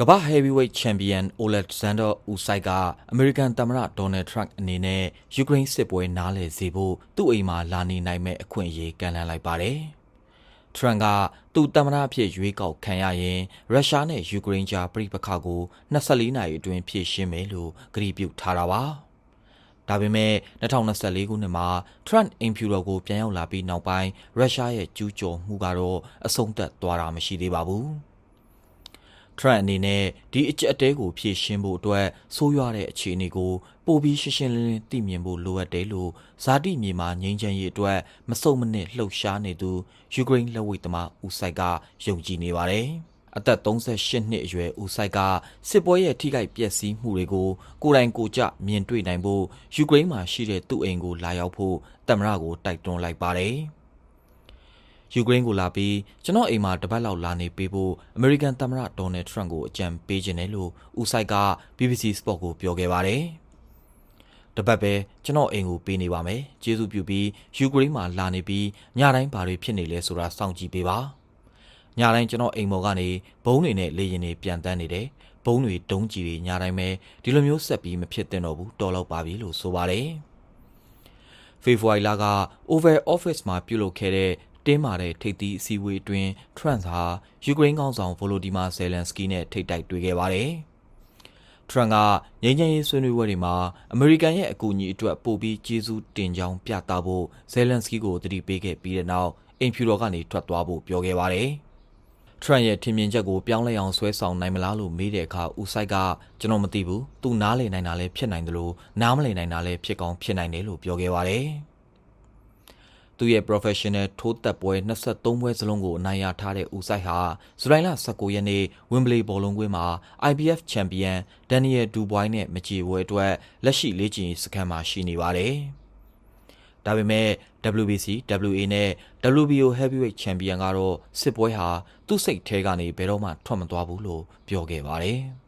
ကမ္ဘာ heavyweight champion Alexander Usyk ကအမေရိကန်သမ္မတဒေါ်နယ်ထရန့်အနေနဲ့ယူကရိန်းစစ်ပွဲနားလည်စေဖို့သူ့အိမ်မှာလာနေနိုင်မဲ့အခွင့်အရေးကမ်းလှမ်းလိုက်ပါတယ်။ထရန့်ကသူ့သမ္မတအဖြစ်ရွေးကောက်ခံရရင်ရုရှားနဲ့ယူကရိန်းကြားပြည်ပခါကို24နာရီအတွင်းဖြည့်ရှင်းမယ်လို့ကြေညာပြုထားတာပါ။ဒါပေမဲ့2024ခုနှစ်မှာ Trump အင်ဖြူတော်ကိုပြန်ရောက်လာပြီးနောက်ပိုင်းရုရှားရဲ့ကျူးကျော်မှုကတော့အဆုံးသတ်သွားတာမရှိသေးပါဘူး။ ထရန့်အနေနဲ့ဒီအကြက်အတဲကိုဖြည့်ရှင်းဖို့အတွက်ဆိုးရွားတဲ့အခြေအနေကိုပိုပြီးရှင်းရှင်းလင်းလင်းသိမြင်ဖို့လိုအပ်တယ်လို့ဇာတိမြေမှာငြိမ်းချမ်းရေးအတွက်မစုံမနစ်လှုပ်ရှားနေသူယူကရိန်းလက်ဝှေ့သမားဦးဆိုင်ကယုံကြည်နေပါတယ်။အသက်38နှစ်အရွယ်ဦးဆိုင်ကစစ်ပွဲရဲ့ထိခိုက်ပျက်စီးမှုတွေကိုကိုယ်တိုင်ကိုယ်ကျမြင်တွေ့နိုင်ဖို့ယူကရိန်းမှာရှိတဲ့သူ့အိမ်ကိုလာရောက်ဖို့သမ္မတကိုတိုက်တွန်းလိုက်ပါတယ်။ ယူကရိန်းကိုလာပြီးကျွန်တော်အိမ်မှာတပတ်လောက်လာနေပေးဖို့အမေရိကန်သမ္မတဒေါ်နယ်ထရန့်ကိုအကြံပေးခြင်းတယ်လို့ဦးဆိုင်က BBC Sport ကိုပြောခဲ့ပါတယ်။တပတ်ပဲကျွန်တော်အိမ်ကိုပေးနေပါမယ်။ကျေးဇူးပြုပြီးယူကရိန်းမှာလာနေပြီးညတိုင်းဘာတွေဖြစ်နေလဲဆိုတာစောင့်ကြည့်ပေးပါ။ညတိုင်းကျွန်တော်အိမ်ပေါ်ကနေဘုံတွေနဲ့လေရင်တွေပြန်တန်းနေတယ်။ဘုံတွေတုံးကြီးတွေညတိုင်းပဲဒီလိုမျိုးဆက်ပြီးမဖြစ်သင့်တော့ဘူးတော်တော့ပါပြီလို့ဆိုပါတယ်။ဖေဖော်ဝါရီလက Oval Office မှာပြုလုပ်ခဲ့တဲ့ တင်းမာတဲ့ထိပ်သီးအစည်းအဝေးအတွင်း Trump ဟာယူကရိန်းခေါင်းဆောင် Volodymyr Zelensky နဲ့ထိပ်တိုက်တွေ့ခဲ့ပါတယ်။ Trump ကငြိမ်းချမ်းရေးဆွေးနွေးပွဲတွေမှာအမေရိကန်ရဲ့အကူအညီအတွက်ပိုပြီးကျေးဇူးတင်ကြောင်းပြသဖို့ Zelensky ကိုတတိပေးခဲ့ပြီးတဲ့နောက်အိမ်ဖြူတော်ကနေထွက်သွားဖို့ပြောခဲ့ပါတယ်။ Trump ရဲ့ထင်မြင်ချက်ကိုပြောင်းလဲအောင်ဆွဲဆောင်နိုင်မလားလို့မေးတဲ့အခါဦးဆိုင်ကကျွန်တော်မသိဘူး။"သူနားလည်နိုင်တာလည်းဖြစ်နိုင်တယ်လို့နားမလည်နိုင်တာလည်းဖြစ်ကောင်းဖြစ်နိုင်တယ်လို့ပြောခဲ့ပါတယ်။ သူ့ရဲ့ professional ထိုးသက်ပွဲ23ပွဲစလုံးကိုအနိုင်ရထားတဲ့ဦးဆိုင်ဟာဇူလိုင်လ19ရက်နေ့ဝင်းဘလေဘောလုံးကွင်းမှာ IBF ချန်ပီယံဒန်နီယယ်ဒူဘွိုင်းနဲ့မကြေပွဲအတွက်လက်ရှိလေ့ကျင့်ရေးစခန်းမှာရှိနေပါတယ်။ဒါပေမဲ့ WBC, WA နဲ့ WBO Heavyweight Champion ကတော့စစ်ပွဲဟာသူ့စိတ်ထဲကနေဘယ်တော့မှထွက်မသွားဘူးလို့ပြောခဲ့ပါတယ်။